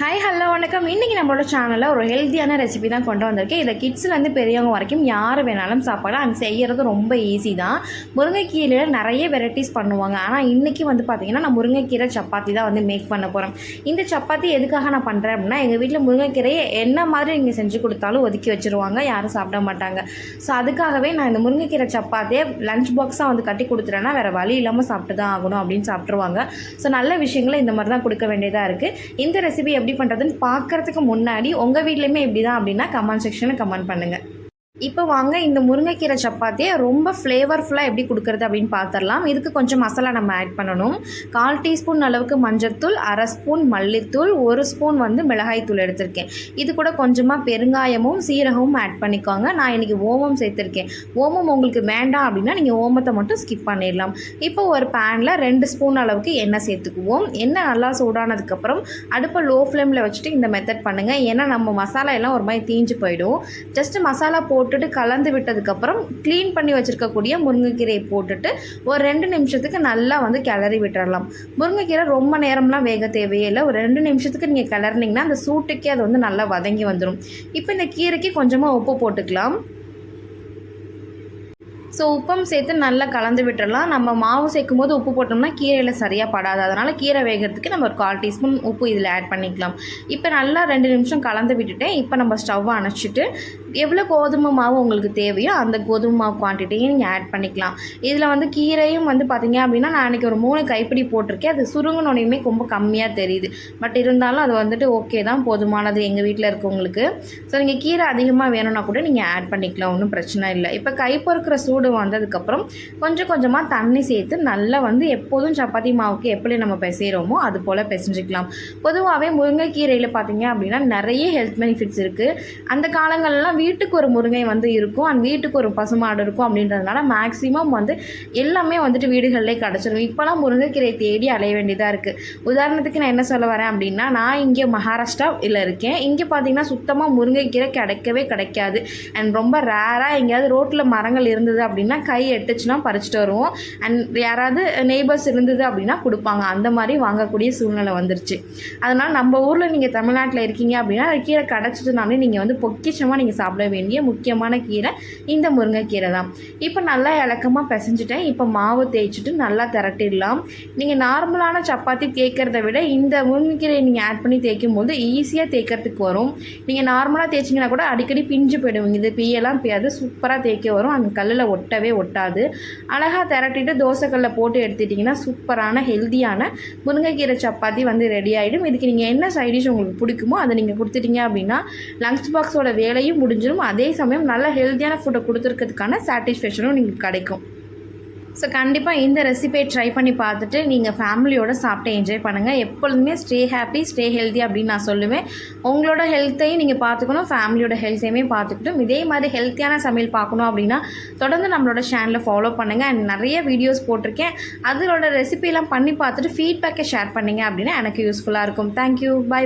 Hi hello வணக்கம். இன்றைக்கி நம்மளோட சேனலில் ஒரு ஹெல்த்தியான ரெசிபி தான் கொண்டு வந்திருக்கேன். இதை கிட்ஸ்லேருந்து பெரியவங்க வரைக்கும் யார் வேணாலும் சாப்பிடலாம். அண்ட் செய்கிறது ரொம்ப ஈஸி தான். முருங்கைக்கீரையில் நிறைய வெரைட்டிஸ் பண்ணுவாங்க. ஆனால் இன்றைக்கி வந்து பார்த்திங்கன்னா நான் முருங்கைக்கீரை சப்பாத்தி தான் வந்து மேக் பண்ண போகிறேன் இந்த சப்பாத்தி எதுக்காக நான் பண்ணுறேன் அப்படின்னா எங்கள் வீட்டில் முருங்கைக்கீரையை என்ன மாதிரி நீங்கள் செஞ்சு கொடுத்தாலும் ஒதுக்கி வச்சுருவாங்க. யாரும் சாப்பிட மாட்டாங்க. ஸோ அதுக்காகவே நான் இந்த முருங்கைக்கீரை சப்பாத்தியை லஞ்ச் பாக்ஸாக வந்து கட்டி கொடுத்துட்டேன்னா வேறு வழி இல்லாமல் சாப்பிட்டு தான் ஆகணும் அப்படின்னு சாப்பிட்ருவாங்க ஸோ நல்ல விஷயங்களை இந்த மாதிரி தான் கொடுக்க வேண்டியதாக இருக்குது இந்த ரெசிபி எப்படி பண்ணுறதுன்னு பார்க்குறதுக்கு முன்னாடி உங்கள் வீட்லேயுமே எப்படி தான் அப்படின்னா கமெண்ட் செக்ஷனில் கமெண்ட் பண்ணுங்கள் இப்போ வாங்க இந்த முருங்கைக்கீரை சப்பாத்தியை ரொம்ப ஃப்ளேவர்ஃபுல்லாக எப்படி கொடுக்குறது அப்படின்னு பார்த்துடலாம் இதுக்கு கொஞ்சம் மசாலா நம்ம ஆட் பண்ணணும். கால் டீஸ்பூன் அளவுக்கு மஞ்சள்தூள் அரை ஸ்பூன் மல்லித்தூள் ஒரு ஸ்பூன் வந்து மிளகாய்த்தூள் எடுத்திருக்கேன். இது கூட கொஞ்சமாக பெருங்காயமும் சீரகமும் ஆட் பண்ணிக்கோங்க. நான் இன்றைக்கி ஓமம் சேர்த்துருக்கேன். ஓமம் உங்களுக்கு வேண்டாம் அப்படின்னா நீங்கள் ஓமத்தை மட்டும் ஸ்கிப் பண்ணிடலாம். இப்போ ஒரு பேனில் ரெண்டு ஸ்பூன் அளவுக்கு எண்ணெய் சேர்த்துக்குவோம். எண்ணெய் நல்லா சூடானதுக்கப்புறம் அடுப்பை லோ ஃப்ளேமில் வச்சுட்டு இந்த மெத்தட் பண்ணுங்கள் ஏன்னா நம்ம மசாலா எல்லாம் ஒரு மாதிரி தீஞ்சு போயிடும். ஜஸ்ட்டு மசாலா போட்டுட்டு கலந்து விட்டதுக்கப்புறம் க்ளீன் பண்ணி வச்சுருக்கக்கூடிய முருங்கைக்கீரையை போட்டுட்டு ஒரு ரெண்டு நிமிஷத்துக்கு நல்லா வந்து கிளறி விட்டுறலாம். முருங்கைக்கீரை ரொம்ப நேரம்லாம் வேக தேவையே இல்லை. ஒரு ரெண்டு நிமிஷத்துக்கு நீங்கள் கிளறினீங்கன்னா அந்த சூட்டுக்கே அது வந்து நல்லா வதங்கி வந்துடும் இப்போ இந்த கீரைக்கு கொஞ்சமாக உப்பு போட்டுக்கலாம். ஸோ உப்பம் சேர்த்து நல்லா கலந்து விட்டுடலாம் நம்ம மாவு சேர்க்கும் போது உப்பு போட்டோம்னா கீரையில் சரியாக படாது. அதனால் கீரை வேகிறதுக்கு நம்ம ஒரு கால் டீஸ்பூன் உப்பு இதில் ஆட் பண்ணிக்கலாம். இப்போ நல்லா ரெண்டு நிமிஷம் கலந்து விட்டுட்டேன். இப்போ நம்ம ஸ்டவ்வை அணைச்சிட்டு எவ்வளோ கோதுமை மாவு உங்களுக்கு தேவையோ அந்த கோதுமை மாவு குவான்டிட்டியும் நீங்கள் ஆட் பண்ணிக்கலாம். இதில் வந்து கீரையும் வந்து பார்த்தீங்க அப்படின்னா நான் அன்றைக்கி ஒரு மூணு கைப்பிடி போட்டிருக்கேன். அது சுருங்கினோடையுமே ரொம்ப கம்மியாக தெரியுது. பட் இருந்தாலும் அது வந்துட்டு ஓகே தான். போதுமானது எங்கள் வீட்டில் இருக்கவங்களுக்கு. ஸோ நீங்கள் கீரை அதிகமாக வேணும்னா கூட நீங்கள் ஆட் பண்ணிக்கலாம். ஒன்றும் பிரச்சனை இல்லை. இப்போ கை பொறுக்கிற சூடு வந்ததுக்கப்புறம் கொஞ்சம் கொஞ்சமாக தண்ணி சேர்த்து நல்லா வந்து எப்போதும் சப்பாத்தி மாவுக்கு எப்படி நம்ம பிசைகிறோமோ அது போல் பிசைஞ்சிக்கலாம். பொதுவாகவே முருங்கைக்கீரையில் பார்த்தீங்க அப்படின்னா நிறைய ஹெல்த் பெனிஃபிட்ஸ் இருக்குது அந்த காலங்கள்லாம் வீட்டுக்கு ஒரு முருங்கை வந்து இருக்கும். அண்ட் வீட்டுக்கு ஒரு பசுமாடு இருக்கும் அப்படின்றதுனால மேக்ஸிமம் வந்து எல்லாமே வந்துட்டு வீடுகளிலே கிடச்சிரும். இப்போலாம் முருங்கைக்கீரை தேடி அலைய வேண்டியதாக இருக்குது உதாரணத்துக்கு நான் என்ன சொல்ல வரேன் அப்படின்னா நான் இங்கே மகாராஷ்டிராவில் இருக்கேன். இங்கே பார்த்தீங்கன்னா சுத்தமாக முருங்கைக்கீரை கிடைக்கவே கிடைக்காது. அண்ட் ரொம்ப ரேராக எங்கேயாவது ரோட்டில் மரங்கள் இருந்தது அப்படின்னா கை எட்டுச்சுன்னா பறிச்சுட்டு வருவோம். அண்ட் யாராவது நெய்பர்ஸ் இருந்தது அப்படின்னா கொடுப்பாங்க. அந்த மாதிரி வாங்கக்கூடிய சூழ்நிலை வந்துருச்சு. அதனால் நம்ம ஊரில் நீங்கள் தமிழ்நாட்டில் இருக்கீங்க அப்படின்னா அது கீரை கிடச்சிட்டுனாலே நீங்கள் வந்து பொக்கிஷமாக நீங்கள் சாப்பிட வேண்டிய முக்கியமான கீரை இந்த முருங்கைக்கீரை தான். இப்போ நல்லா இலக்கமாக பிசைஞ்சிட்டேன். இப்போ மாவு தேய்ச்சிட்டு நல்லா திரட்டிடலாம். நீங்கள் நார்மலான சப்பாத்தி தேய்க்கிறத விட இந்த முருங்கைக்கீரையை நீங்கள் ஆட் பண்ணி தேய்க்கும் போது ஈஸியாக தேய்க்கிறதுக்கு வரும். நீங்கள் நார்மலாக தேய்ச்சிங்கன்னா கூட அடிக்கடி பிஞ்சு போயிடுவீங்க இது பியெல்லாம் பியாது சூப்பராக தேய்க்க வரும். அந்த கல்லில் ஒட்டவே ஒட்டாது. அழகாக திரட்டிட்டு தோசைக்கல்லில் போட்டு எடுத்துட்டிங்கன்னா சூப்பரான ஹெல்த்தியான முருங்கைக்கீரை சப்பாத்தி வந்து ரெடி ஆகிடும் இதுக்கு நீங்கள் என்ன சைடிஷ் உங்களுக்கு பிடிக்குமோ அதை நீங்கள் கொடுத்துட்டீங்க அப்படின்னா லஞ்ச் பாக்ஸோட வேலையும் முடிஞ்சிடும் அதே சமயம் நல்ல ஹெல்த்தியான ஃபுட்டை கொடுத்துருக்கிறதுக்கான சாட்டிஸ்ஃபேக்ஷனும் நீங்கள் கிடைக்கும். ஸோ கண்டிப்பாக இந்த ரெசிபியை ட்ரை பண்ணி பார்த்துட்டு நீங்கள் ஃபேமிலியோடு சாப்பிட்டு என்ஜாய் பண்ணுங்கள் எப்பொழுதுமே ஸ்டே ஹாப்பி ஸ்டே ஹெல்தி அப்படின்னு நான் சொல்லுவேன். உங்களோட ஹெல்த்தையும் நீங்கள் பார்த்துக்கணும் ஃபேமிலியோட ஹெல்த்தையுமே பார்த்துக்கிட்டும். இதே மாதிரி ஹெல்த்தியான சமையல் பார்க்கணும் அப்படின்னா தொடர்ந்து நம்மளோட சேனலை ஃபாலோ பண்ணுங்கள் அண்ட் நிறைய வீடியோஸ் போட்டிருக்கேன். அதோட ரெசிபிலாம் பண்ணி பார்த்துட்டு ஃபீட்பேக்கை ஷேர் பண்ணிங்க அப்படின்னா எனக்கு யூஸ்ஃபுல்லாக இருக்கும். Thank you bye